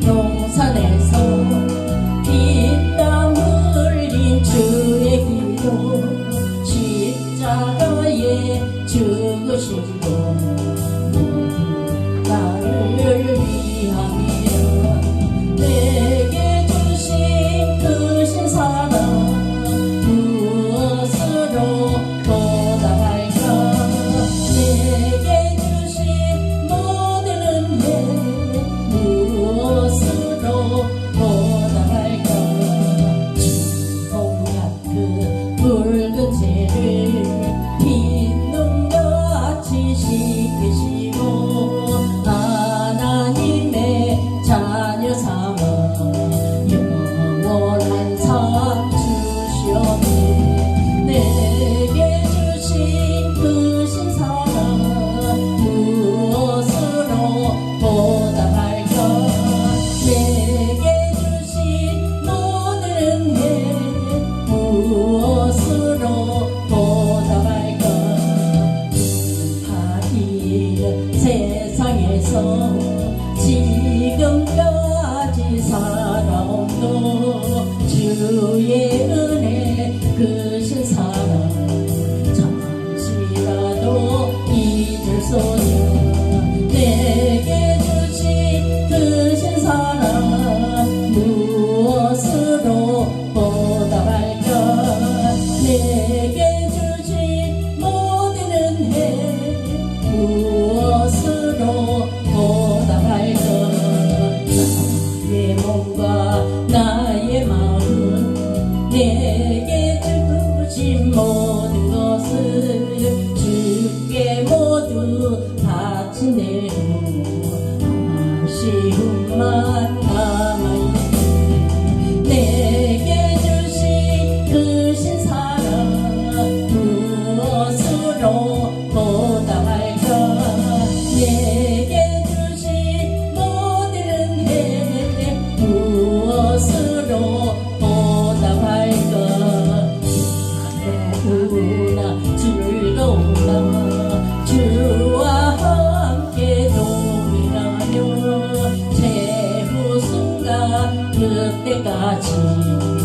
농산에서 빗땀 흘린 주의 길로 십자가에 죽으시고 나를 무엇으로 보답할까? 하기 세상에서 지금까지 살 내 아쉬운 말 그때까지.